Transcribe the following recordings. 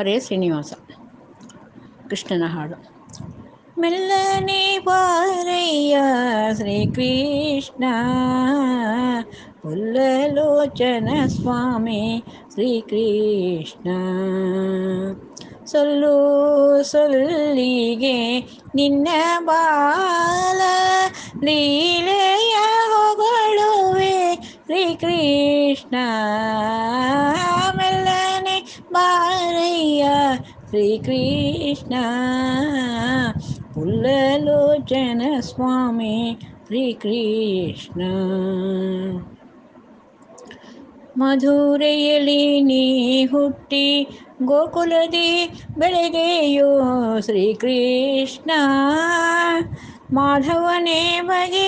ಹರೇ ಶ್ರೀನಿವಾಸ ಕೃಷ್ಣನ ಹಾಡು ಮೆಲ್ಲನೆ ಬಾರಯ್ಯ ಶ್ರೀಕೃಷ್ಣ ಪುಲ್ಲಲೋಚನ ಸ್ವಾಮಿ ಶ್ರೀಕೃಷ್ಣ ಸೊಲ್ಲು ಸೊಲ್ಲಿಗೆ ನಿನ್ನ ಬಾಲ ನೀ శ్రీకృష్ణ పుల్లలోచన స్వామి ಶ್ರೀಕೃಷ್ಣ ಮಧುರೆಯಲ್ಲಿ ನೀ ಹುಟ್ಟಿ ಗೋಕುಲದಿ ಬೆಳೆದೆಯೋ ಶ್ರೀಕೃಷ್ಣ ಮಾಧವನೇ ಬಗೆ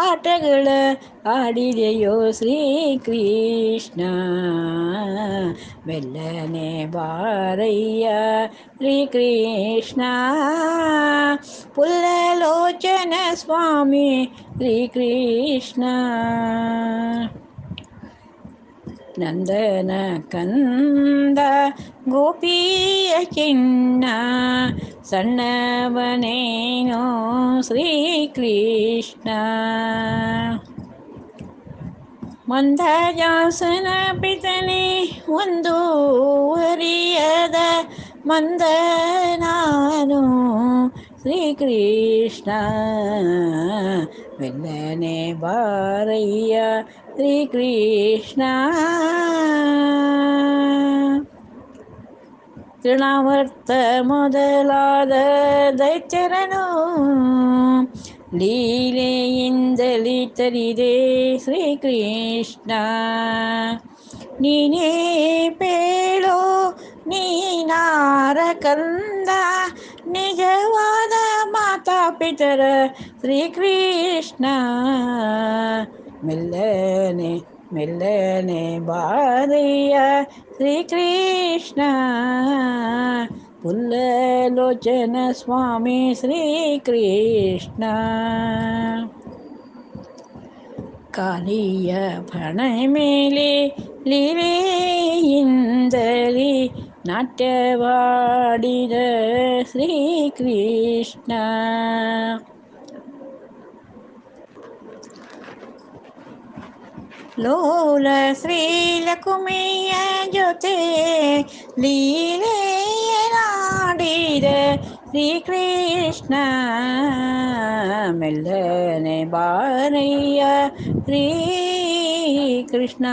ആട്ടകൾ ആടിരയോ ശ്രീകൃഷ്ണ വെല്ലനെ വാറയ്യ ശ്രീകൃഷ്ണ പുല്ലലോചന സ്വാമി ശ്രീകൃഷ്ണ നന്ദന കന്ദ ഗോപിയ ചിന്ന ಸಣ್ಣವನೇನೋ ಶ್ರೀಕೃಷ್ಣ ಮಂದಜಾಸನ ಪಿತನೆ ಒಂದು ಹರಿಯದ ಮಂದ ನಾನು ಶ್ರೀಕೃಷ್ಣ ವೆಲ್ಲನೆ ಬಾರಯ್ಯ ಶ್ರೀಕೃಷ್ಣ திருநாமர்த்த முதலாத லீலே இந்த லீத்தரிதே ஸ்ரீ கிருஷ்ணா நீனே பேளோ ನೀ நிஜவாத மாதா பிதர ஸ்ரீ கிருஷ்ணா மெல்லனே மெல்லனே பாதையா శ్రీకృష్ణ పుల్లలోచన స్వామి శ్రీకృష్ణ காலிய பனைமேலே லீலே இந்தலி நாட்டவாடித ஸ்ரீகிருஷ்ணா ಲೋಲ ಶ್ರೀಲಕುಮೆಯ ಜೊತೆ ಲೀಲೆಯ ನಾಡಿದ ಶ್ರೀಕೃಷ್ಣ ಮೆಲ್ಲನೆ ಬಾರಯ್ಯ ಶ್ರೀಕೃಷ್ಣ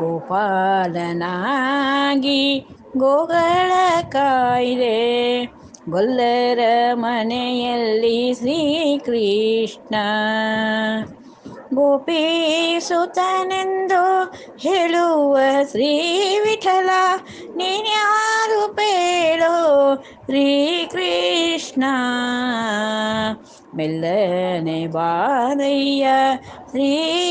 ಗೋಪಾಲನಾಗಿ ಗೋಗಳ ಕಾಯಿದೆ ಗೊಲ್ಲರ ಮನೆಯಲ್ಲಿ ಶ್ರೀಕೃಷ್ಣ ಗೋಪೀಸುತ್ತನೆಂದು ಹೇಳುವ ಶ್ರೀ ವಿಠಲ ನೀನ್ಯಾರು ಪೇಳೋ ಶ್ರೀಕೃಷ್ಣ ಮೆಲ್ಲನೆ ಬಾದಯ್ಯ ಶ್ರೀಕೃಷ್ಣ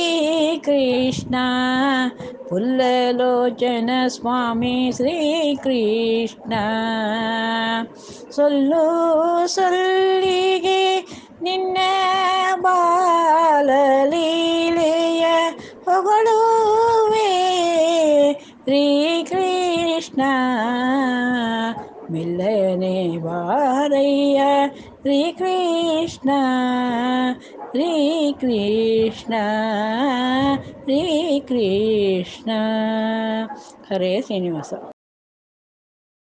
പുല്ലലോചന സ്വാമി ശ്രീകൃഷ്ണ സൊല്ലു സൊല്ലികെ നിന്ന ബാലലീലയ ಹೊಗಳುವೆ ಶ್ರೀಕೃಷ್ಣ ಮೆಲ್ಲನೆ ಬಾರಯ್ಯ ಶ್ರೀಕೃಷ್ಣ హరే కృష్ణ హరే కృష్ణ హరే శ్రీనివాస